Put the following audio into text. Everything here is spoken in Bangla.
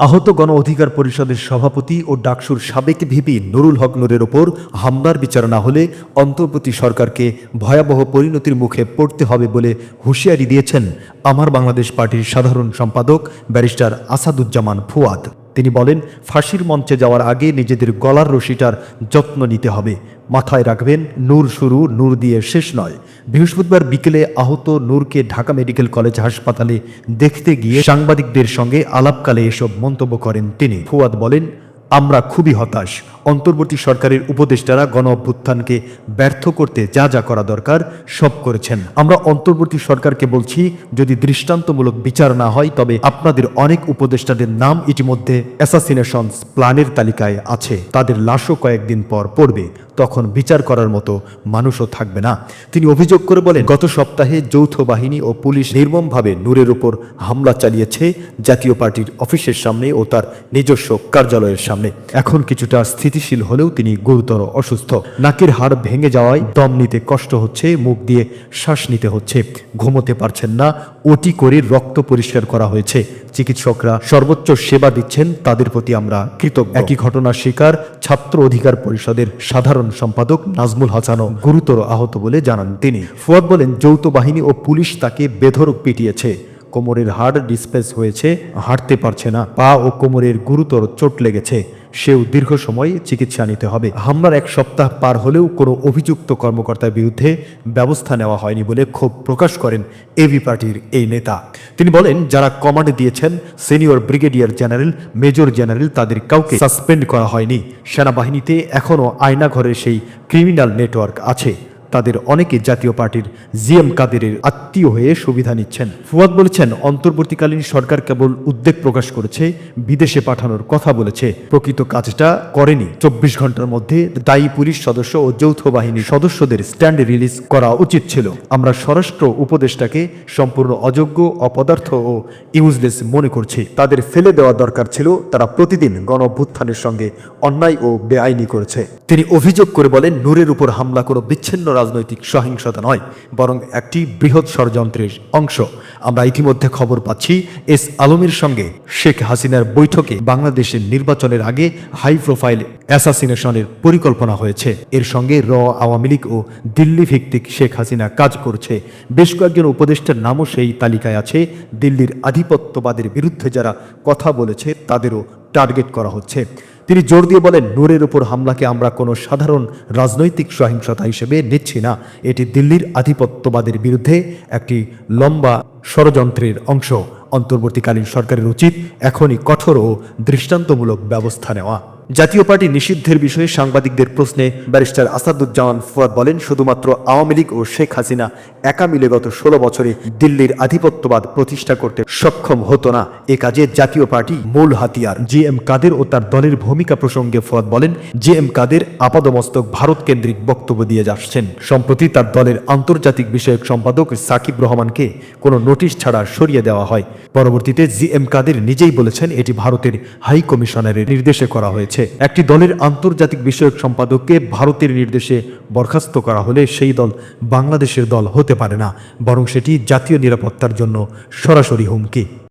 আহত গণ অধিকার পরিষদের সভাপতি ও ডাকসুর সাবেক ভিপি নুরুল হক নুরের ওপর হামলার বিচার না হলে অন্তর্বর্তী সরকারকে ভয়াবহ পরিণতির মুখে পড়তে হবে বলে হুঁশিয়ারি দিয়েছেন আমার বাংলাদেশ পার্টির সাধারণ সম্পাদক ব্যারিস্টার আসাদুজ্জামান ফুয়াদ। তিনি বলেন, ফাঁসির মঞ্চে যাওয়ার আগে নিজেদের গলার রশিটার যত্ন নিতে হবে। মাথায় রাখবেন, নূর শুরু, নূর দিয়ে শেষ নয়। বৃহস্পতিবার বিকেলে আহত নূরকে ঢাকা মেডিকেল কলেজ হাসপাতালে দেখতে গিয়ে সাংবাদিকদের সঙ্গে আলাপকালে এসব মন্তব্য করেন তিনি। ফুয়াদ বলেন, আমরা খুবই হতাশ। অন্তর্বর্তী সরকারের উপদেষ্টারা গণ অভ্যুত্থানকে ব্যর্থ করতে যা যা করা দরকার সব করেছেন। আমরা অন্তর্বর্তী সরকারকে বলছি, যদি দৃষ্টান্তমূলক বিচার না হয়, তবে আপনাদের অনেক উপদেষ্টাদের নাম ইতিমধ্যে অ্যাসাসিনেশনস প্ল্যানের তালিকায় আছে। তাদের লাশও কয়েকদিন পর পড়বে। তখন বিচার করার মতো মানুষও থাকবে না। তিনি অভিযোগ করে বলেন, গত সপ্তাহে যৌথ বাহিনী ও পুলিশ নির্মমভাবে নূরের উপর হামলা চালিয়েছে জাতীয় পার্টির অফিসের সামনে ও তার নিজস্ব কার্যালয়ের সামনে। এখন কিছুটা স্থিতিশীল হলেও তিনি গুরুতর অসুস্থ। নাকের হাড় ভেঙে যাওয়ায় দম নিতে কষ্ট হচ্ছে, মুখ দিয়ে শ্বাস নিতে হচ্ছে। ঘুমোতে পারছেন না, ওটি করে রক্ত পরিষ্কার করা হয়েছে। চিকিৎসকরা সর্বোচ্চ সেবা দিচ্ছেন, তাদের প্রতি আমরা কৃতজ্ঞ। একই ঘটনার শিকার ছাত্র অধিকার পরিষদের সাধারণ সম্পাদক নাজমুল হাসানও গুরুতর আহত বলে জানান তিনি। ফুয়াদ বলেন, যৌথ বাহিনী ও পুলিশ তাকে বেধরক পিটিয়েছে। কোমরের হাড় ডিসপ্লেস হয়েছে, হাঁটতে পারছে না। পা ও কোমরের গুরুতর চোট লেগেছে। সেও দীর্ঘ সময় চিকিৎসা নিতে হবে। হামলার এক সপ্তাহ পার হলেও কোনো অভিযুক্ত কর্মকর্তার বিরুদ্ধে ব্যবস্থা নেওয়া হয়নি বলে ক্ষোভ প্রকাশ করেন এবি পার্টির এই নেতা। তিনি বলেন, যারা কমান্ড দিয়েছেন, senior brigadier general, major general, তাদের কাউকে সাসপেন্ড করা হয়নি। সেনাবাহিনীতে এখনও আয়নাঘরের সেই ক্রিমিনাল নেটওয়ার্ক আছে। তাদের অনেকে জাতীয় পার্টির জিএম কাদেরের আত্মীয় হয়ে সুবিধা নিচ্ছেন। ফুয়াদ বলেছেন, অন্তর্বর্তীকালীন সরকার কেবল উদ্বেগ প্রকাশ করেছে, বিদেশে পাঠানোর কথা বলেছে। প্রকৃত কাজটা করেনি। চব্বিশ ঘণ্টার মধ্যে দায়ী পুলিশ সদস্য ও যৌথ বাহিনীর সদস্যদের স্ট্যান্ড রিলিজ করা উচিত ছিল। আমরা স্বরাষ্ট্র উপদেষ্টাকে সম্পূর্ণ অযোগ্য, অপদার্থ ও ইউজলেস মনে করছি। তাদের ফেলে দেওয়া দরকার ছিল, তারা প্রতিদিন গণ সঙ্গে অন্যায় ও বেআইনি করেছে। তিনি অভিযোগ করে বলেন, নূরের উপর হামলা কোনো বিচ্ছিন্ন রাজনৈতিক সহিংসতা নয়, বরং একটি বৃহৎ ষড়যন্ত্রের অংশ। আমরা ইতিমধ্যে খবর পাচ্ছি, এস আলমের সঙ্গে শেখ হাসিনার বৈঠকে বাংলাদেশের নির্বাচনের আগে হাই প্রোফাইল অ্যাসাসিনেশনের পরিকল্পনা হয়েছে। এর সঙ্গে র আওয়ামী লীগ ও দিল্লি ভিত্তিক শেখ হাসিনা কাজ করছে। বেশ কয়েকজন উপদেষ্টার নামও সেই তালিকায় আছে। দিল্লির আধিপত্যবাদের বিরুদ্ধে যারা কথা বলেছে, তাদেরও টার্গেট করা হচ্ছে। তিনি জোর দিয়ে বলেন, নূরের উপর হামলাকে আমরা কোনো সাধারণ রাজনৈতিক সহিংসতা হিসেবে নিচ্ছি না। এটি দিল্লির আধিপত্যবাদের বিরুদ্ধে একটি লম্বা ষড়যন্ত্রের অংশ। অন্তর্বর্তীকালীন সরকারের উচিত এখনই কঠোর ও দৃষ্টান্তমূলক ব্যবস্থা নেওয়া। জাতীয় পার্টি নিষিদ্ধের বিষয়ে সাংবাদিকদের প্রশ্নে ব্যারিস্টার আসাদুজ্জামান ফুয়াদ বলেন, শুধুমাত্র আওয়ামী লীগ ও শেখ হাসিনা একা মিলে গত ষোলো বছরে দিল্লির আধিপত্যবাদ প্রতিষ্ঠা করতে সক্ষম হতো না। এ কাজে জাতীয় পার্টি মূল হাতিয়ার। জি এম কাদের ও তার দলের ভূমিকা প্রসঙ্গে ফুয়াদ বলেন, জি এম কাদের আপাদমস্তক ভারত কেন্দ্রিক বক্তব্য দিয়ে যাচ্ছেন। সম্প্রতি তার দলের আন্তর্জাতিক বিষয়ক সম্পাদক সাকিব রহমানকে কোনো নোটিশ ছাড়া সরিয়ে দেওয়া হয়। পরবর্তীতে জি এম কাদের নিজেই বলেছেন, এটি ভারতের হাই কমিশনারের নির্দেশে করা হয়েছে। একটি দলের আন্তর্জাতিক বিষয়ক সম্পাদককে ভারতের নির্দেশে বরখাস্ত করা হলে সেই দল বাংলাদেশের দল হতে পারে না, বরং সেটি জাতীয় নিরাপত্তার জন্য সরাসরি হুমকি।